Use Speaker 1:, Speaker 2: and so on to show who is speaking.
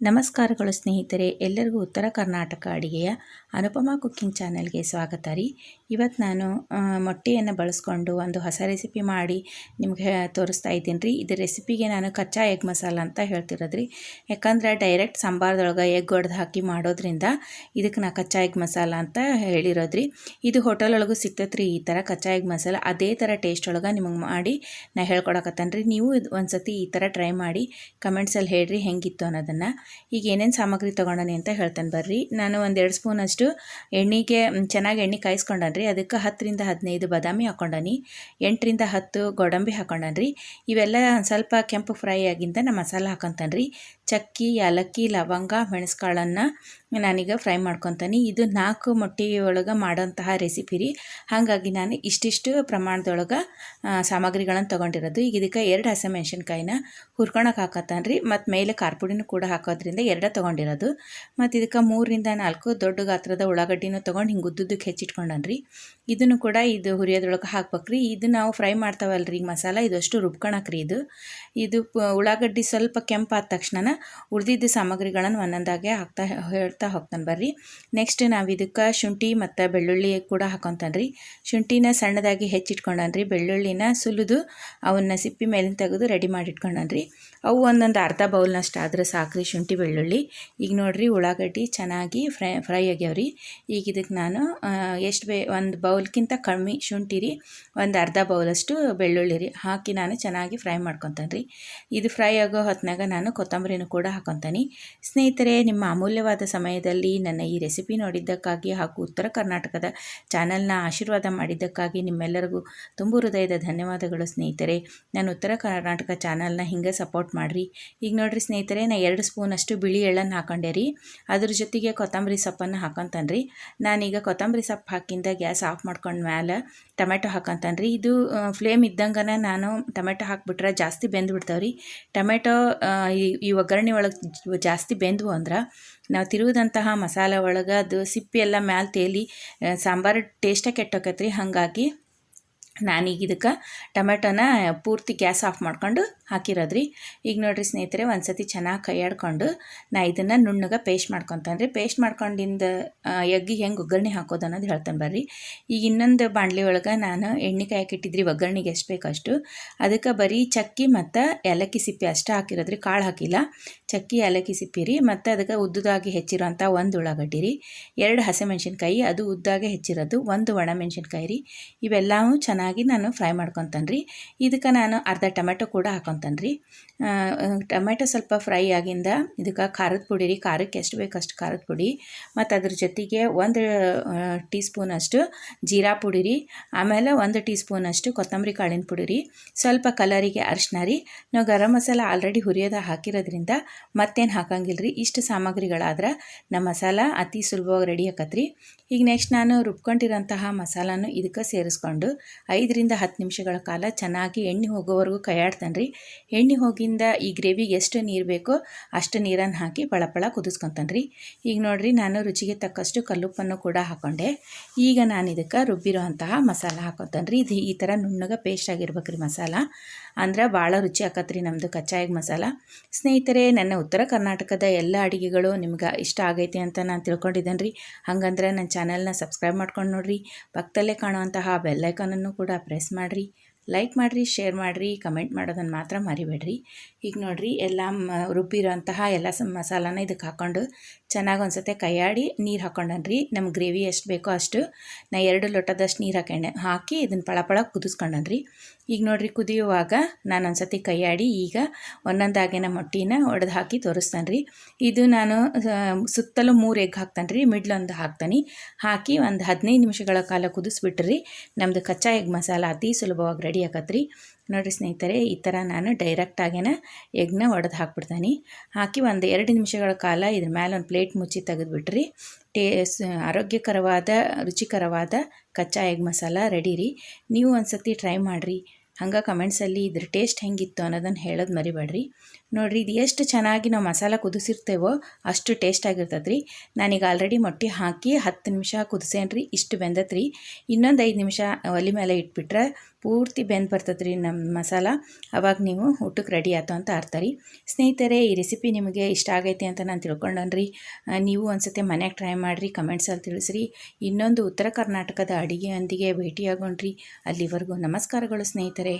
Speaker 1: ನಮಸ್ಕಾರಗಳು ಸ್ನೇಹಿತರೆ, ಎಲ್ಲರಿಗೂ ಉತ್ತರ ಕರ್ನಾಟಕ ಅಡುಗೆಯ ಅನುಪಮ ಕುಕ್ಕಿಂಗ್ ಚಾನಲ್ಗೆ ಸ್ವಾಗತ ರೀ. ಇವತ್ತು ನಾನು ಮೊಟ್ಟೆಯನ್ನು ಬಳಸ್ಕೊಂಡು ಒಂದು ಹೊಸ ರೆಸಿಪಿ ಮಾಡಿ ನಿಮಗೆ ತೋರಿಸ್ತಾ ಇದ್ದೀನಿ ರೀ. ಇದು ರೆಸಿಪಿಗೆ ನಾನು ಕಚ್ಚಾ ಎಗ್ ಮಸಾಲ ಅಂತ ಹೇಳ್ತಿರೋದ್ರಿ ಯಾಕಂದ್ರೆ ಡೈರೆಕ್ಟ್ ಸಾಂಬಾರ್ದೊಳಗೆ ಎಗ್ ಒಡೆದು ಹಾಕಿ ಮಾಡೋದ್ರಿಂದ ಇದಕ್ಕೆ ನಾ ಕಚ್ಚಾ ಎಗ್ ಮಸಾಲ ಅಂತ ಹೇಳಿರೋದ್ರಿ ಇದು ಹೋಟೆಲ್ ಒಳಗೂ ಸಿಗ್ತೈತೆ ರೀ ಈ ಥರ ಕಚ್ಚಾ ಎಗ್ ಮಸಾಲ. ಅದೇ ಥರ ಟೇಸ್ಟ್ ಒಳಗೆ ನಿಮಗೆ ಮಾಡಿ ನಾ ಹೇಳ್ಕೊಡಕತ್ತೇನೆ ರೀ. ನೀವು ಇದು ಒಂದ್ಸತಿ ಈ ಥರ ಟ್ರೈ ಮಾಡಿ, ಕಮೆಂಟ್ಸಲ್ಲಿ ಹೇಳ್ರಿ ಹೆಂಗಿತ್ತು ಅನ್ನೋದನ್ನು. ಈಗ ಏನೇನು ಸಾಮಗ್ರಿ ತೊಗೊಂಡನಿ ಅಂತ ಹೇಳ್ತಾನೆ ಬರ್ರಿ. ನಾನು ಒಂದೆರಡು ಸ್ಪೂನಷ್ಟು ಎಣ್ಣೆಗೆ ಚೆನ್ನಾಗಿ ಎಣ್ಣೆ ಕಾಯಿಸ್ಕೊಂಡನ್ರಿ. ಅದಕ್ಕೆ ಹತ್ತರಿಂದ ಹದಿನೈದು ಬಾದಾಮಿ ಹಾಕೊಂಡನಿ. ಎಂಟರಿಂದ ಹತ್ತು ಗೋಡಂಬಿ ಹಾಕೊಂಡನ್ರಿ. ಇವೆಲ್ಲ ಸ್ವಲ್ಪ ಕೆಂಪು ಫ್ರೈ ಆಗಿಂದ ನಾ ಮಸಾಲ ಹಾಕೊಂತಾನೆ ರೀ ಚಕ್ಕಿ, ಏಲಕ್ಕಿ, ಲವಂಗ, ಮೆಣಸುಕಾಳನ್ನು ನಾನೀಗ ಫ್ರೈ ಮಾಡ್ಕೊತೀನಿ. ಇದು ನಾಲ್ಕು ಮೊಟ್ಟೆಯೊಳಗೆ ಮಾಡೋಂತಹ ರೆಸಿಪಿ ರೀ. ಹಾಗಾಗಿ ನಾನು ಇಷ್ಟಿಷ್ಟು ಪ್ರಮಾಣದೊಳಗೆ ಸಾಮಗ್ರಿಗಳನ್ನು ತೊಗೊಂಡಿರೋದು. ಈಗ ಇದಕ್ಕೆ ಎರಡು ಹಸಿಮೆಣ್ಸಿನ್ಕಾಯಿನ ಹುರ್ಕೊಳಕ್ಕೆ ಹಾಕತ್ತಾನೆ ರೀ. ಮತ್ತು ಮೇಲೆ ಕಾರ್ಪುಡಿನೂ ಕೂಡ ಹಾಕೋದ್ರಿಂದ ಎರಡೇ ತೊಗೊಂಡಿರೋದು. ಮತ್ತು ಇದಕ್ಕೆ ಮೂರರಿಂದ ನಾಲ್ಕು ದೊಡ್ಡ ಗಾತ್ರದ ಉಳ್ಳಾಗಡ್ಡಿನೂ ತೊಗೊಂಡು ಹಿಂಗೆ ಉದ್ದುದ್ದಕ್ಕೆ ಹೆಚ್ಚಿಟ್ಕೊಂಡನ್ರಿ ಇದನ್ನು ಕೂಡ ಇದು ಹುರಿಯೋದ್ರೊಳಗೆ ಹಾಕ್ಬೇಕ್ರಿ ಇದು ನಾವು ಫ್ರೈ ಮಾಡ್ತಾವಲ್ರಿ ಮಸಾಲ. ಇದಷ್ಟು ರುಬ್ಕೊಳಕ್ರಿ ಇದು. ಇದು ಉಳ್ಳಾಗಡ್ಡಿ ಸ್ವಲ್ಪ ಕೆಂಪಾದ ತಕ್ಷಣ ಉಳಿದಿದ್ದ ಸಾಮಗ್ರಿಗಳನ್ನು ಒಂದೊಂದಾಗೆ ಹಾಕ್ತಾ ಹೇಳ್ತಾ ಹೋಗ್ತಾನೆ ಬರ್ರಿ. ನೆಕ್ಸ್ಟ್ ನಾವು ಇದಕ್ಕೆ ಶುಂಠಿ ಮತ್ತು ಬೆಳ್ಳುಳ್ಳಿ ಕೂಡ ಹಾಕೊತಾನೆ ರೀ. ಶುಂಠಿನ ಸಣ್ಣದಾಗಿ ಹೆಚ್ಚಿಟ್ಕೊಂಡನ್ರಿ ಬೆಳ್ಳುಳ್ಳಿನ ಸುಲಿದು ಅವನ್ನ ಸಿಪ್ಪಿ ಮೇಲಿನ ತೆಗೆದು ರೆಡಿ ಮಾಡಿಟ್ಕೊಂಡನ್ರಿ ಅವು ಒಂದೊಂದು ಅರ್ಧ ಬೌಲ್ನಷ್ಟು ಆದ್ರೆ ಸಾಕ್ರಿ ಶುಂಠಿ, ಬೆಳ್ಳುಳ್ಳಿ. ಈಗ ನೋಡಿರಿ ಉಳ್ಳಾಗಡ್ಡಿ ಚೆನ್ನಾಗಿ ಫ್ರೈ ಫ್ರೈ ಆಗ್ಯಾವ್ರಿ ಈಗ ಇದಕ್ಕೆ ನಾನು ಎಷ್ಟು ಬೇ, ಒಂದು ಬೌಲ್ಗಿಂತ ಕಮ್ಮಿ ಶುಂಠಿ ರೀ. ಒಂದು ಅರ್ಧ ಬೌಲಷ್ಟು ಬೆಳ್ಳುಳ್ಳಿ ರೀ. ಹಾಕಿ ನಾನು ಚೆನ್ನಾಗಿ ಫ್ರೈ ಮಾಡ್ಕೊತಾನೆ ರೀ. ಇದು ಫ್ರೈ ಆಗೋ ಹೊತ್ತಿನಾಗ ನಾನು ಕೂಡ ಹಾಕೊತಾನೆ. ಸ್ನೇಹಿತರೆ, ನಿಮ್ಮ ಅಮೂಲ್ಯವಾದ ಸಮಯದಲ್ಲಿ ನನ್ನ ಈ ರೆಸಿಪಿ ನೋಡಿದ್ದಕ್ಕಾಗಿ ಹಾಗೂ ಉತ್ತರ ಕರ್ನಾಟಕದ ಚಾನಲ್ನ ಆಶೀರ್ವಾದ ಮಾಡಿದ್ದಕ್ಕಾಗಿ ನಿಮ್ಮೆಲ್ಲರಿಗೂ ತುಂಬ ಹೃದಯದ ಧನ್ಯವಾದಗಳು ಸ್ನೇಹಿತರೆ. ನಾನು ಉತ್ತರ ಕರ್ನಾಟಕ ಚಾನಲ್ನ ಹಿಂಗೆ ಸಪೋರ್ಟ್ ಮಾಡಿರಿ. ಈಗ ನೋಡಿರಿ ಸ್ನೇಹಿತರೆ ನಾನು ಎರಡು ಸ್ಪೂನಷ್ಟು ಬಿಳಿ ಎಳ್ಳನ್ನು ಹಾಕೊಂಡೆ ರೀ. ಅದ್ರ ಜೊತೆಗೆ ಕೊತ್ತಂಬರಿ ಸೊಪ್ಪನ್ನು ಹಾಕೊತಾನೆ ರೀ. ನಾನೀಗ ಕೊತ್ತಂಬರಿ ಸೊಪ್ಪು ಹಾಕಿಂದ ಗ್ಯಾಸ್ ಆಫ್ ಮಾಡ್ಕೊಂಡ ಮ್ಯಾಲೆ ಟೊಮೆಟೊ ಹಾಕೊಂತಾನೆ ರೀ. ಇದು ಫ್ಲೇಮ್ ಇದ್ದಂಗನ ನಾನು ಟೊಮೆಟೊ ಹಾಕಿಬಿಟ್ರೆ ಜಾಸ್ತಿ ಬೆಂದ್ಬಿಡ್ತಾವ್ರಿ. ಟೊಮೆಟೊ ಈ ಒಗ್ಗರಣೆ ಒಳಗೆ ಜಾಸ್ತಿ ಬೆಂದವು ಅಂದ್ರೆ ನಾವು ತಿರುವುದಂತಹ ಮಸಾಲೆ ಒಳಗೆ ಅದು ಸಿಪ್ಪೆ ಎಲ್ಲ ಮ್ಯಾಲೆ ತೇಲಿ ಸಾಂಬಾರು ಟೇಸ್ಟೇ ಕೆಟ್ಟೋಕತ್ರಿ. ಹಾಗಾಗಿ ನಾನೀಗ ಇದಕ್ಕೆ ಟೊಮೆಟೊನ ಪೂರ್ತಿ ಗ್ಯಾಸ್ ಆಫ್ ಮಾಡ್ಕೊಂಡು ಹಾಕಿರೋದ್ರಿ. ಈಗ ನೋಡಿರಿ ಸ್ನೇಹಿತರೆ ಒಂದು ಸತಿ ಚೆನ್ನಾಗಿ ಕೈಯಾಡ್ಕೊಂಡು ನಾ ಇದನ್ನು ನುಣ್ಣಗೆ ಪೇಸ್ಟ್ ಮಾಡ್ಕೊತಾನೆ ರೀ ಪೇಸ್ಟ್ ಮಾಡ್ಕೊಂಡಿಂದ ಎಗ್ಗಿ ಹೆಂಗೆ ಒಗ್ಗರಣೆ ಹಾಕೋದು ಅನ್ನೋದು ಹೇಳ್ತಾನೆ ಬರ್ರಿ. ಈಗ ಇನ್ನೊಂದು ಬಾಣಲಿ ಒಳಗೆ ನಾನು ಎಣ್ಣೆ ಕಾಯಕ್ಕಿಟ್ಟಿದ್ರಿ ಒಗ್ಗರಣೆಗೆ ಎಷ್ಟು ಬೇಕಷ್ಟು. ಅದಕ್ಕೆ ಬರೀ ಚಕ್ಕಿ ಮತ್ತು ಏಲಕ್ಕಿ ಸಿಪ್ಪಿ ಅಷ್ಟೇ ಹಾಕಿರೋದ್ರಿ, ಕಾಳು ಹಾಕಿಲ್ಲ. ಚಕ್ಕಿ, ಏಲಕ್ಕಿ ಸಿಪ್ಪಿ ರೀ ಮತ್ತು ಅದಕ್ಕೆ ಉದ್ದುದಾಗಿ ಹೆಚ್ಚಿರೋಂಥ ಒಂದು ಉಳ್ಳಾಗಡ್ಡಿ ರೀ ಎರಡು ಹಸಿಮೆಣ್ಸಿನ್ಕಾಯಿ, ಅದು ಉದ್ದಾಗೆ ಹೆಚ್ಚಿರೋದು, ಒಂದು ಒಣ ಮೆಣಸಿನ್ಕಾಯಿ ರೀ. ಇವೆಲ್ಲವೂ ಚೆನ್ನಾಗಿ ನಾನು ಫ್ರೈ ಮಾಡ್ಕೊತಾನೆ ರೀ ಇದಕ್ಕೆ ನಾನು ಅರ್ಧ ಟೊಮೆಟೊ ಕೂಡ ಹಾಕೊತಾನೆ ರೀ ಟೊಮೆಟೊ ಸ್ವಲ್ಪ ಫ್ರೈ ಆಗಿಂದ ಇದಕ್ಕೆ ಖಾರದ ಪುಡಿ ರೀ. ಖಾರಕ್ಕೆ ಎಷ್ಟು ಬೇಕು ಅಷ್ಟು ಖಾರದ ಪುಡಿ. ಮತ್ತು ಅದ್ರ ಜೊತೆಗೆ ಒಂದು ಟೀ ಸ್ಪೂನಷ್ಟು ಜೀರಾ ಪುಡಿ ರೀ. ಆಮೇಲೆ ಒಂದು ಟೀ ಸ್ಪೂನಷ್ಟು ಕೊತ್ತಂಬರಿ ಕಾಳಿನ ಪುಡಿ ರೀ. ಸ್ವಲ್ಪ ಕಲರಿಗೆ ಅರಿಶಿನ ರೀ. ನಾವು ಗರಂ ಮಸಾಲ ಆಲ್ರೆಡಿ ಹುರಿಯೋದ ಹಾಕಿರೋದ್ರಿಂದ ಮತ್ತೇನು ಹಾಕಂಗಿಲ್ಲ ರೀ ಇಷ್ಟು ಸಾಮಗ್ರಿಗಳಾದ್ರೆ ನಮ್ಮ ಮಸಾಲ ಅತಿ ಸುಲಭವಾಗಿ ರೆಡಿ ಆಕತ್ರಿ. ಈಗ ನೆಕ್ಸ್ಟ್ ನಾನು ರುಬ್ಕೊಂಡಿರೋಂತಹ ಮಸಾಲಾನು ಇದಕ್ಕೆ ಸೇರಿಸ್ಕೊಂಡು ಐದರಿಂದ ಹತ್ತು ನಿಮಿಷಗಳ ಕಾಲ ಚೆನ್ನಾಗಿ ಎಣ್ಣೆ ಹೋಗೋವರೆಗೂ ಕೈಯಾಡ್ತಾನೆ ರೀ. ಎಣ್ಣೆ ಹೋಗಿಂದ ಈ ಗ್ರೇವಿಗೆ ಎಷ್ಟು ನೀರು ಬೇಕೋ ಅಷ್ಟು ನೀರನ್ನು ಹಾಕಿ ಪಳಪಳ ಕುದಿಸ್ಕೊತಾನೆ ರೀ. ಈಗ ನೋಡಿರಿ, ನಾನು ರುಚಿಗೆ ತಕ್ಕಷ್ಟು ಕಲ್ಲುಪ್ಪನ್ನು ಕೂಡ ಹಾಕೊಂಡೆ. ಈಗ ನಾನು ಇದಕ್ಕೆ ರುಬ್ಬಿರೋ ಅಂತಹ ಮಸಾಲ ಹಾಕೋತಾನೆ ರೀ. ಇದು ಈ ಥರ ನುಣ್ಣಗೆ ಪೇಸ್ಟ್ ಆಗಿರ್ಬೇಕು ರೀ ಮಸಾಲ. ಅಂದ್ರೆ ಭಾಳ ರುಚಿ ಆಕತ್ರಿ ನಮ್ಮದು ಕಚ್ಚಾಯಿಗೆ ಮಸಾಲ. ಸ್ನೇಹಿತರೆ, ನನ್ನ ಉತ್ತರ ಕರ್ನಾಟಕದ ಎಲ್ಲ ಅಡುಗೆಗಳು ನಿಮ್ಗೆ ಇಷ್ಟ ಆಗೈತೆ ಅಂತ ನಾನು ತಿಳ್ಕೊಂಡಿದ್ದೇನೆ ರೀ. ಹಾಗಂದ್ರೆ ನನ್ನ ಚಾನಲ್ನ ಸಬ್ಸ್ಕ್ರೈಬ್ ಮಾಡ್ಕೊಂಡು ನೋಡಿರಿ. ಪಕ್ಕದಲ್ಲೇ ಕಾಣುವಂತಹ ಬೆಲ್ಲೈಕನನ್ನು ಕೂಡ ಪ್ರೆಸ್ ಮಾಡಿರಿ. ಲೈಕ್ ಮಾಡಿರಿ ಶೇರ್ ಮಾಡಿರಿ ಕಮೆಂಟ್ ಮಾಡೋದನ್ನು ಮಾತ್ರ ಮರಿಬೇಡ್ರಿ. ಈಗ ನೋಡಿರಿ, ಎಲ್ಲ ರುಬ್ಬಿರೋಂತಹ ಎಲ್ಲ ಮಸಾಲಾನ ಇದಕ್ಕೆ ಹಾಕ್ಕೊಂಡು ಚೆನ್ನಾಗಿ ಒಂದ್ಸತೆ ಕೈಯಾಡಿ ನೀರು ಹಾಕ್ಕೊಂಡನ್ರಿ ನಮ್ಮ ಗ್ರೇವಿ ಎಷ್ಟು ಬೇಕೋ ಅಷ್ಟು ನಾ ಎರಡು ಲೋಟದಷ್ಟು ನೀರು ಹಾಕೊಂಡೆ, ಹಾಕಿ ಇದನ್ನು ಪಳಪಳ ಕುದಿಸ್ಕೊಂಡನ್ರಿ. ಈಗ ನೋಡಿರಿ, ಕುದಿಯುವಾಗ ನಾನು ಒಂದ್ಸತಿ ಕೈಯಾಡಿ ಈಗ ಒಂದೊಂದಾಗಿನ ಮೊಟ್ಟಿನ ಒಡೆದು ಹಾಕಿ ತೋರಿಸ್ತಾನೆ ರೀ ಇದು ನಾನು ಸುತ್ತಲೂ ಮೂರು ಎಗ್ ಹಾಕ್ತಾನೆ ರೀ ಮಿಡ್ಲೊಂದು ಹಾಕ್ತಾನೆ. ಹಾಕಿ ಒಂದು ಹದಿನೈದು ನಿಮಿಷಗಳ ಕಾಲ ಕುದಿಸ್ಬಿಟ್ರಿ. ನಮ್ಮದು ಕಚ್ಚಾ ಎಗ್ ಮಸಾಲ ಅತಿ ಸುಲಭವಾಗಿ ರೆಡಿ ಆಕತ್ರಿ ನೋಡಿರಿ ಸ್ನೇಹಿತರೆ, ಈ ಥರ ನಾನು ಡೈರೆಕ್ಟಾಗೇನ ಎಗ್ನ ಒಡೆದು ಹಾಕ್ಬಿಡ್ತೀನಿ. ಹಾಕಿ ಒಂದು ಎರಡು ನಿಮಿಷಗಳ ಕಾಲ ಇದ್ರ ಮೇಲೆ ಒಂದು ಪ್ಲೇಟ್ ಮುಚ್ಚಿ ತೆಗೆದುಬಿಟ್ರಿ. ಟೇಸ್ ಆರೋಗ್ಯಕರವಾದ, ರುಚಿಕರವಾದ ಕಚ್ಚಾ ಎಗ್ ಮಸಾಲ ರೆಡಿ ರೀ. ನೀವು ಒಂದು ಸತಿ ಟ್ರೈ ಮಾಡಿರಿ. ಹಂಗೆ ಕಮೆಂಟ್ಸಲ್ಲಿ ಇದ್ರ ಟೇಸ್ಟ್ ಹೆಂಗಿತ್ತು ಅನ್ನೋದನ್ನು ಹೇಳೋದು ಮರಿಬೇಡ್ರಿ. ನೋಡಿರಿ, ಇದು ಎಷ್ಟು ಚೆನ್ನಾಗಿ ನಾವು ಮಸಾಲ ಕುದಿಸಿರ್ತೇವೋ ಅಷ್ಟು ಟೇಸ್ಟ್ ಆಗಿರ್ತದೆ ರೀ ನಾನೀಗ ಆಲ್ರೆಡಿ ಮೊಟ್ಟೆ ಹಾಕಿ ಹತ್ತು ನಿಮಿಷ ಕುದಿಸೇನ್ರಿ, ಇಷ್ಟು ಬೆಂದತ್ರಿ. ಇನ್ನೊಂದು ಐದು ನಿಮಿಷ ಒಲೆ ಮೇಲೆ ಇಟ್ಬಿಟ್ರೆ ಪೂರ್ತಿ ಬೆಂದು ಬರ್ತದೆ ರೀ ನಮ್ಮ ಮಸಾಲ. ಅವಾಗ ನೀವು ಊಟಕ್ಕೆ ರೆಡಿ ಆಯ್ತು ಅಂತ ಅರ್ಥ ರೀ. ಸ್ನೇಹಿತರೆ, ಈ ರೆಸಿಪಿ ನಿಮಗೆ ಇಷ್ಟ ಆಗೈತೆ ಅಂತ ನಾನು ತಿಳ್ಕೊಂಡನ್ರಿ ನೀವು ಒಂದ್ಸತಿ ಮನೆಗೆ ಟ್ರೈ ಮಾಡಿರಿ ಕಮೆಂಟ್ಸಲ್ಲಿ ತಿಳಿಸ್ರಿ. ಇನ್ನೊಂದು ಉತ್ತರ ಕರ್ನಾಟಕದ ಅಡುಗೆಯೊಂದಿಗೆ ಭೇಟಿಯಾಗೋಣ್ರಿ. ಅಲ್ಲಿವರೆಗೂ ನಮಸ್ಕಾರಗಳು ಸ್ನೇಹಿತರೆ.